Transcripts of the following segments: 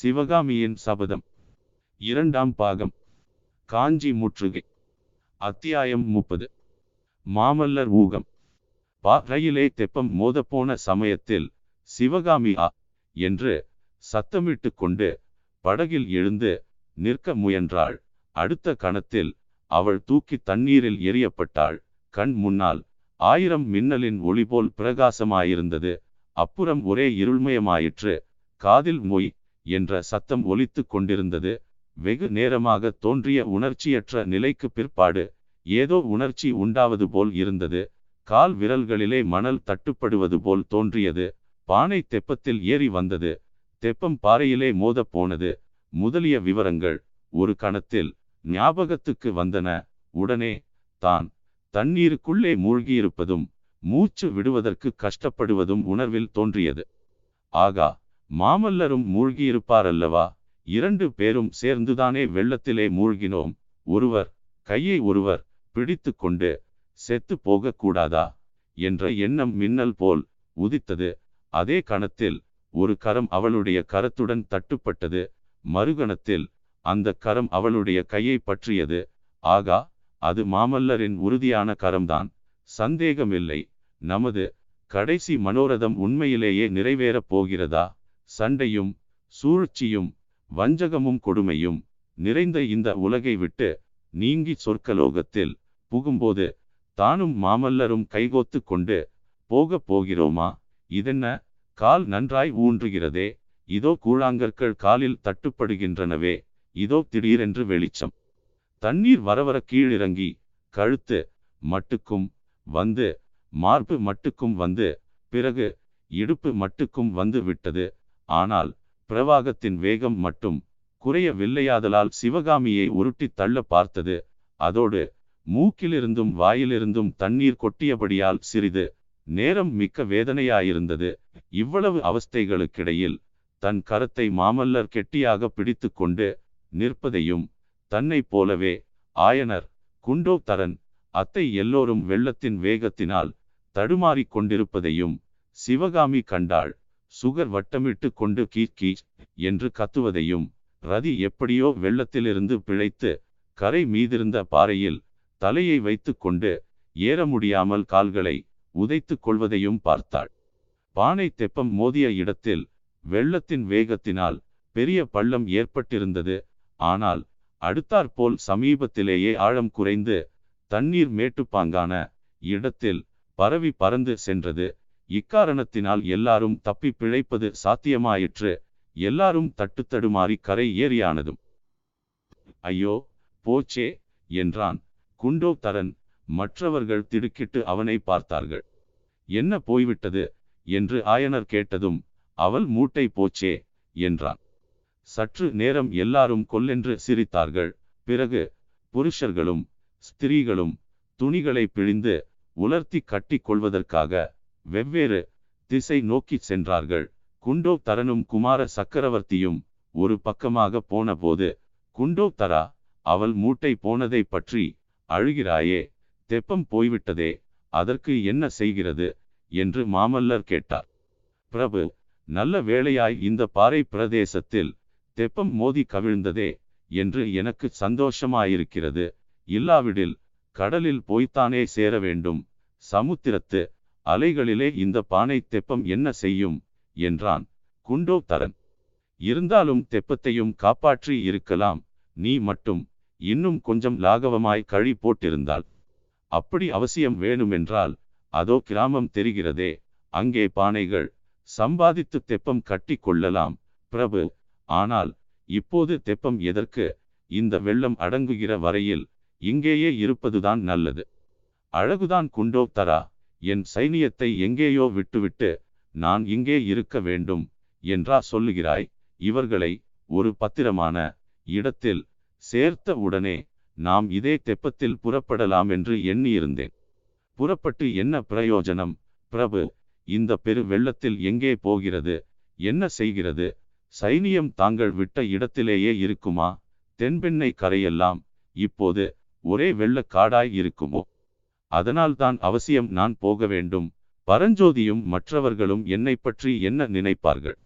சிவகாமியின் சபதம். இரண்டாம் பாகம். காஞ்சி முற்றுகை. அத்தியாயம் முப்பது. மாமல்லர் ஊகம். பாறையிலே தெப்பம் மோதப்போன சமயத்தில் சிவகாமி ஆ என்று சத்தமிட்டு கொண்டு படகில் எழுந்து நிற்க முயன்றாள். அடுத்த கணத்தில் அவள் தூக்கி தண்ணீரில் எறியப்பட்டாள். கண் முன்னால் ஆயிரம் மின்னலின் ஒளிபோல் பிரகாசமாயிருந்தது. அப்புறம் ஒரே இருள்மயமாயிற்று. காதில் மொய் என்ற சத்தம் ஒலித்து கொண்டிருந்தது. வெகு நேரமாக தோன்றிய உணர்ச்சியற்ற நிலைக்கு பிற்பாடு ஏதோ உணர்ச்சி உண்டாவது போல் இருந்தது. கால் விரல்களிலே மணல் தட்டுப்படுவது போல் தோன்றியது. பானை தெப்பத்தில் ஏறி வந்தது. தெப்பம் பாறையிலே மோதப் போனது. முதலிய விவரங்கள் ஒரு கணத்தில் ஞாபகத்துக்கு வந்தன. உடனே தான் தண்ணீருக்குள்ளே மூழ்கியிருப்பதும் மூச்சு விடுவதற்கு கஷ்டப்படுவதும் உணர்வில் தோன்றியது. ஆகா மாமல்லரும் மூழ்கியிருப்பாரல்லவா? இரண்டு பேரும் சேர்ந்துதானே வெள்ளத்திலே மூழ்கினோம். ஒருவர் கையை ஒருவர் பிடித்து கொண்டு செத்து போகக்கூடாதா? என்ற எண்ணம் மின்னல் போல் உதித்தது. அதே கணத்தில் ஒரு கரம் அவளுடைய கரத்துடன் தட்டுப்பட்டது. மறுகணத்தில் அந்த கரம் அவளுடைய கையை பற்றியது. ஆகா அது மாமல்லரின் உறுதியான கரம்தான். சந்தேகமில்லை. நமது கடைசி மனோரதம் உண்மையிலேயே நிறைவேறப் போகிறதா? சண்டையும் சூழ்ச்சியும் வஞ்சகமும் கொடுமையும் நிறைந்த இந்த உலகை விட்டு நீங்கி சொர்க்கலோகத்தில் புகும்போது தானும் மாமல்லரும் கைகோத்து கொண்டு போகப் போகிறோமா? இதென்ன? கால் நன்றாய் ஊன்றுகிறதே. இதோ கூழாங்கற்கள் காலில் தட்டுப்படுகின்றனவே. இதோ திடீரென்று வெளிச்சம். தண்ணீர் வரவர கீழிறங்கி கழுத்து மட்டுக்கும் வந்து மார்பு மட்டுக்கும் வந்து பிறகு இடுப்பு மட்டுக்கும் வந்து விட்டது. ஆனால் பிரவாகத்தின் வேகம் மட்டும் குறையவில்லையாதலால் சிவகாமியை உருட்டி தள்ள பார்த்தது. அதோடு மூக்கிலிருந்தும் வாயிலிருந்தும் தண்ணீர் கொட்டியபடியால் சிறிது நேரம் மிக்க வேதனையாயிருந்தது. இவ்வளவு அவஸ்தைகளுக்கிடையில் தன் கரத்தை மாமல்லர் கெட்டியாக பிடித்து கொண்டு நிற்பதையும் தன்னைப் போலவே ஆயனர் குண்டோ தரன் அத்தை எல்லோரும் வெள்ளத்தின் வேகத்தினால் தடுமாறிக் கொண்டிருப்பதையும் சிவகாமி கண்டாள். சுகர் வட்டமிட்டு கொண்டு கீச் கீச் என்று கத்துவதையும் ரதி எப்படியோ வெள்ளத்திலிருந்து பிழைத்து கரை மீதிருந்த பாறையில் தலையை வைத்து கொண்டு ஏற முடியாமல் கால்களை உதைத்து கொள்வதையும் பார்த்தாள். பானை தெப்பம் மோதிய இடத்தில் வெள்ளத்தின் வேகத்தினால் பெரிய பள்ளம் ஏற்பட்டிருந்தது. ஆனால் அடுத்தாற்போல் சமீபத்திலேயே ஆழம் குறைந்து தண்ணீர் மேட்டுப்பாங்கான இடத்தில் பரவி பறந்து சென்றது. இக்காரணத்தினால் எல்லாரும் தப்பி பிழைப்பது சாத்தியமாயிற்று. எல்லாரும் தட்டுத்தடுமாறி கரை ஏறியானதும். ஐயோ போச்சே என்றான். குண்டோ தரன் மற்றவர்கள் திடுக்கிட்டு அவனை பார்த்தார்கள். என்ன போய்விட்டது? என்று ஆயனர் கேட்டதும் அவள் மூட்டை போச்சே என்றான். சற்று நேரம் எல்லாரும் கொல்லென்று சிரித்தார்கள். பிறகு புருஷர்களும் ஸ்திரீகளும் துணிகளை பிழிந்து உலர்த்தி கட்டி கொள்வதற்காக வெவ்வேறு திசை நோக்கி சென்றார்கள். குண்டோ தரனும் குமார சக்கரவர்த்தியும் ஒரு பக்கமாக போனபோது குண்டோ தரா அவள் மூட்டை போனதை பற்றி அழுகிறாயே தெப்பம் போய்விட்டதே அதற்கு என்ன செய்கிறது? என்று மாமல்லர் கேட்டார். பிரபு நல்ல வேளையாய் இந்த பாறை பிரதேசத்தில் தெப்பம் மோதி கவிழ்ந்ததே என்று எனக்கு சந்தோஷமாயிருக்கிறது. இல்லாவிடில் கடலில் போய்த்தானே சேர வேண்டும். சமுத்திரத்து அலைகளிலே இந்த பானை தெப்பம் என்ன செய்யும்? என்றான் குண்டோ தரன் இருந்தாலும் தெப்பத்தையும் காப்பாற்றி இருக்கலாம் நீ மட்டும் இன்னும் கொஞ்சம் லாகவமாய் கழி போட்டிருந்தாள் அப்படி அவசியம் வேணுமென்றால் அதோ கிராமம் தெரிகிறதே அங்கே பானைகள் சம்பாதித்து தெப்பம் கட்டி கொள்ளலாம் பிரபு. ஆனால் இப்போது தெப்பம் எதற்கு இந்த வெள்ளம் அடங்குகிற வரையில் இங்கேயே இருப்பதுதான் நல்லது. அழகுதான் குண்டோ தரா என் சைனியத்தை எங்கேயோ விட்டுவிட்டு நான் இங்கே இருக்க வேண்டும் என்றா சொல்லுகிறாய்? இவர்களை ஒரு பத்திரமான இடத்தில் சேர்த்த உடனே நாம் இதே தெப்பத்தில் புறப்படலாம் என்று எண்ணியிருந்தேன். புறப்பட்டு என்ன பிரயோஜனம்? பிரபு இந்த பெரு வெள்ளத்தில் எங்கே போகிறது? என்ன செய்கிறது? சைனியம் தாங்கள் விட்ட இடத்திலேயே இருக்குமா? தென்பெண்ணை கரையெல்லாம் இப்போது ஒரே வெள்ளக்காடாய் இருக்குமோ? அதனால்தான் அவசியம் நான் போக வேண்டும். பரஞ்சோதியும் மற்றவர்களும் என்னை பற்றி என்ன நினைப்பார்கள்?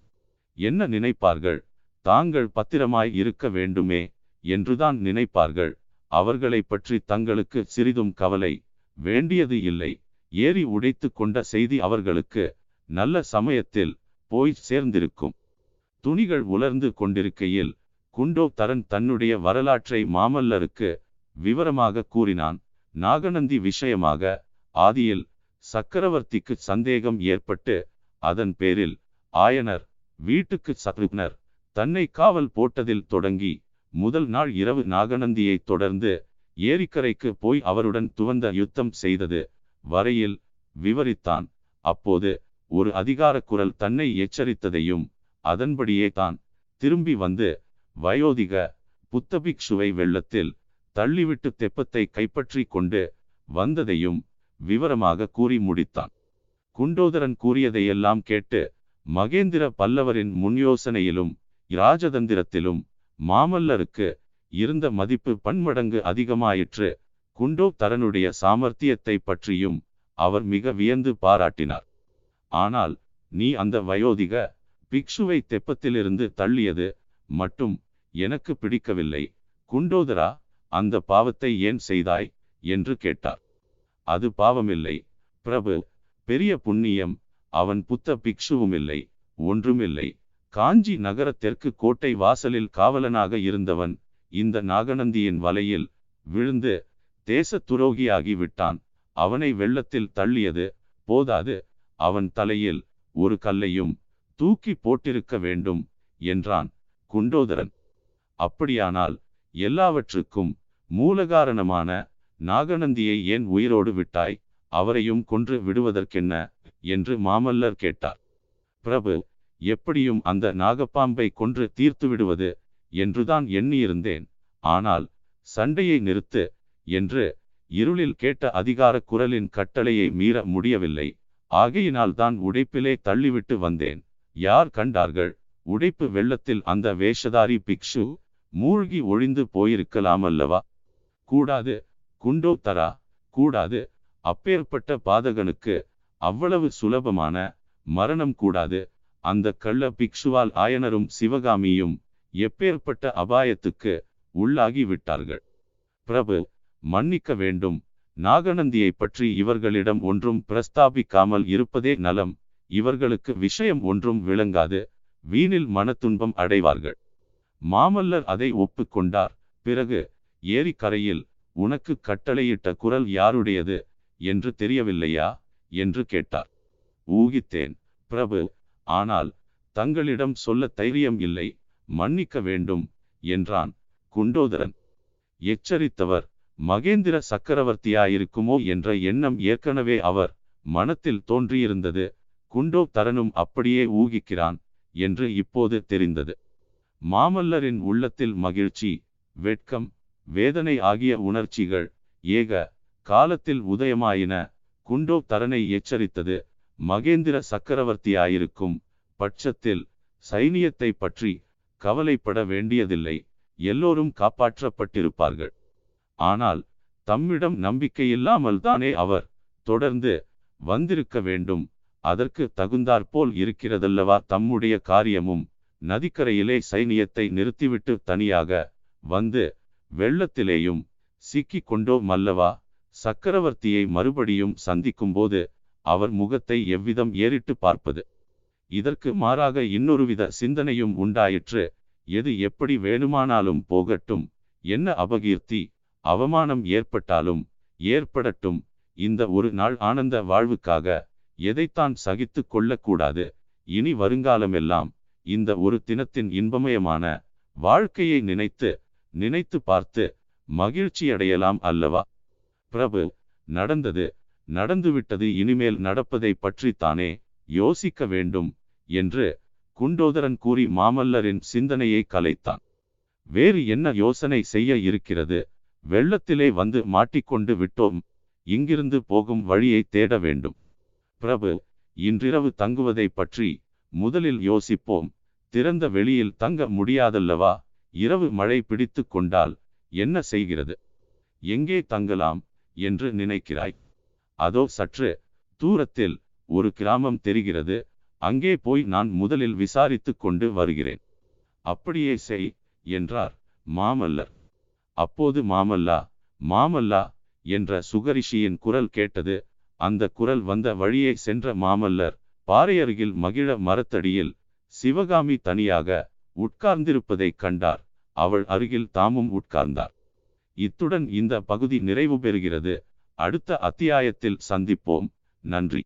என்ன நினைப்பார்கள்? தாங்கள் பத்திரமாய் இருக்க வேண்டுமே என்றுதான் நினைப்பார்கள். அவர்களை பற்றி தங்களுக்கு சிறிதும் கவலை வேண்டியது இல்லை. ஏறி உடைத்து கொண்ட செய்தி அவர்களுக்கு நல்ல சமயத்தில் போய் சேர்ந்திருக்கும். துணிகள் உலர்ந்து கொண்டிருக்கையில் குண்டோ தரன் தன்னுடைய வரலாற்றை மாமல்லருக்கு விவரமாக கூறினான். நாகநந்தி விஷயமாக ஆதியில் சக்கரவர்த்திக்கு சந்தேகம் ஏற்பட்டு அதன் பேரில் ஆயனர் வீட்டுக்கு சத்ருக்னர் தன்னை காவல் போட்டதில் தொடங்கி முதல் நாள் இரவு நாகநந்தியை தொடர்ந்து ஏரிக்கரைக்கு போய் அவருடன் துவந்த யுத்தம் செய்தது வரையில் விவரித்தான். அப்போது ஒரு அதிகார குரல் தன்னை எச்சரித்ததையும் அதன்படியே தான் திரும்பி வந்து வயோதிக புத்தபிக்ஷுவை வெள்ளத்தில் தள்ளிவிட்டு தெப்பத்தை கைப்பற்றி கொண்டு வந்ததையும் விவரமாக கூறி முடித்தான். குண்டோதரன் கூறியதையெல்லாம் கேட்டு மகேந்திர பல்லவரின் முன்யோசனையிலும் இராஜதந்திரத்திலும் மாமல்லருக்கு இருந்த மதிப்பு பன்மடங்கு அதிகமாயிற்று. குண்டோ தரனுடைய சாமர்த்தியத்தை பற்றியும் அவர் மிக வியந்து பாராட்டினார். ஆனால் நீ அந்த வயோதிக பிக்ஷுவை தெப்பத்திலிருந்து தள்ளியது மட்டும் எனக்கு பிடிக்கவில்லை. குண்டோதரா அந்த பாவத்தை ஏன் செய்தாய்? என்று கேட்டார். அது பாவமில்லை. பிரபு பெரிய புண்ணியம் அவன் புத்த பிக்ஷுவுமில்லை ஒன்றுமில்லை. காஞ்சி நகர தெற்கு கோட்டை வாசலில் காவலனாக இருந்தவன் இந்த நாகநந்தியின் வலையில் விழுந்து தேச துரோகியாகி விட்டான் அவனை வெள்ளத்தில் தள்ளியது போதாது. அவன் தலையில் ஒரு கல்லையும் தூக்கி போட்டிருக்க வேண்டும் என்றான் குண்டோதரன். அப்படியானால் எல்லாவற்றுக்கும் மூலகாரணமான நாகநந்தியை ஏன் உயிரோடு விட்டாய்? அவரையும் கொன்று விடுவதற்கென்ன? என்று மாமல்லர் கேட்டார். பிரபு எப்படியும் அந்த நாகப்பாம்பை கொன்று தீர்த்து விடுவது என்றுதான் எண்ணியிருந்தேன். ஆனால் சண்டையை நிறுத்து என்று இருளில் கேட்ட அதிகார குரலின் கட்டளையை மீற முடியவில்லை. ஆகையினால் தான் உடைப்பிலே தள்ளிவிட்டு வந்தேன். யார் கண்டார்கள்? உடைப்பு வெள்ளத்தில் அந்த வேஷதாரி பிக்ஷு மூழ்கி ஒழிந்து போயிருக்கலாமல்லவா? கூடாது குண்டோ தரா கூடாது. அப்பேற்பட்ட பாதகனுக்கு அவ்வளவு சுலபமான மரணம் கூடாது. அந்த கள்ள பிக்ஷுவால் ஆயனரும் சிவகாமியும் எப்பேற்பட்ட அபாயத்துக்கு உள்ளாகி விட்டார்கள். பிரபு மன்னிக்க வேண்டும். நாகநந்தியை பற்றி இவர்களிடம் ஒன்றும் பிரஸ்தாபிக்காமல் இருப்பதே நலம். இவர்களுக்கு விஷயம் ஒன்றும் விளங்காது. வீணில் மனத்துன்பம் அடைவார்கள். மாமல்லர் அதை ஒப்புக்கொண்டார். பிறகு ஏரிக்கரையில் உனக்கு கட்டளையிட்ட குரல் யாருடையது என்று தெரியவில்லையா? என்று கேட்டார். ஊகித்தேன் பிரபு ஆனால் தங்களிடம் சொல்ல தைரியம் இல்லை மன்னிக்க வேண்டும் என்றான் குண்டோதரன். எச்சரித்தவர் மகேந்திர சக்கரவர்த்தியாயிருக்குமோ என்ற எண்ணம் ஏற்கனவே அவர் மனத்தில் தோன்றியிருந்தது. குண்டோ தரனும் அப்படியே ஊகிக்கிறான் என்று இப்போது தெரிந்தது. மாமல்லரின் உள்ளத்தில் மகிழ்ச்சி வெட்கம் வேதனை ஆகிய உணர்ச்சிகள் ஏக காலத்தில் உதயமாயின. குண்டோ தரனை எச்சரித்தது. மகேந்திர சக்கரவர்த்தியாயிருக்கும் பட்சத்தில் சைனியத்தை பற்றி கவலைப்பட வேண்டியதில்லை. எல்லோரும் காப்பாற்றப்பட்டிருப்பார்கள். ஆனால் தம்மிடம் நம்பிக்கையில்லாமல் தானே அவர் தொடர்ந்து வந்திருக்க வேண்டும். அதற்கு தகுந்தாற்போல் இருக்கிறதல்லவா? தம்முடைய காரியமும் நதிக்கரையிலே சைனியத்தை நிறுத்திவிட்டு தனியாக வந்து வெள்ளத்திலேயும் சிக்கிக் கொண்டோம் அல்லவா? சக்கரவர்த்தியை மறுபடியும் சந்திக்கும்போது அவர் முகத்தை எவ்விதம் ஏறிட்டு பார்ப்பது? இதற்கு மாறாக இன்னொருவித சிந்தனையும் உண்டாயிற்று. எது எப்படி வேணுமானாலும் போகட்டும். என்ன அபகீர்த்தி அவமானம் ஏற்பட்டாலும் ஏற்படட்டும். இந்த ஒரு நாள் ஆனந்த வாழ்வுக்காக எதைத்தான் சகித்து கொள்ளக்கூடாது. இனி வருங்காலமெல்லாம் இந்த ஒரு தினத்தின் இன்பமயமான வாழ்க்கையை நினைத்து நினைத்து பார்த்து மகிழ்ச்சியடையலாம் அல்லவா? பிரபு நடந்தது நடந்துவிட்டது இனிமேல் நடப்பதை பற்றித்தானே யோசிக்க வேண்டும் என்று குண்டோதரன் கூறி மாமல்லரின் சிந்தனையை கலைத்தான். வேறு என்ன யோசனை செய்ய இருக்கிறது? வெள்ளத்திலே வந்து மாட்டிக்கொண்டு விட்டோம். இங்கிருந்து போகும் வழியை தேட வேண்டும். பிரபு இன்றிரவு தங்குவதை பற்றி முதலில் யோசிப்போம். திறந்த வெளியில் தங்க முடியாதல்லவா? இரவு மழை பிடித்து கொண்டால் என்ன செய்கிறது? எங்கே தங்கலாம் என்று நினைக்கிறாய். அதோ சற்று தூரத்தில் ஒரு கிராமம் தெரிகிறது. அங்கே போய் நான் முதலில் விசாரித்து கொண்டு வருகிறேன். அப்படியே செய் என்றார் மாமல்லர். அப்போது மாமல்லா மாமல்லா என்ற சுகரிஷியின் குரல் கேட்டது. அந்த குரல் வந்த வழியே சென்ற மாமல்லர் பாறையருகில் மகிழ மரத்தடியில் சிவகாமி தனியாக உட்கார்ந்திருப்பதைக் கண்டார். அவள் அருகில் தாமும் உட்கார்ந்தார். இத்துடன் இந்த பகுதி நிறைவு பெறுகிறது. அடுத்த அத்தியாயத்தில் சந்திப்போம். நன்றி.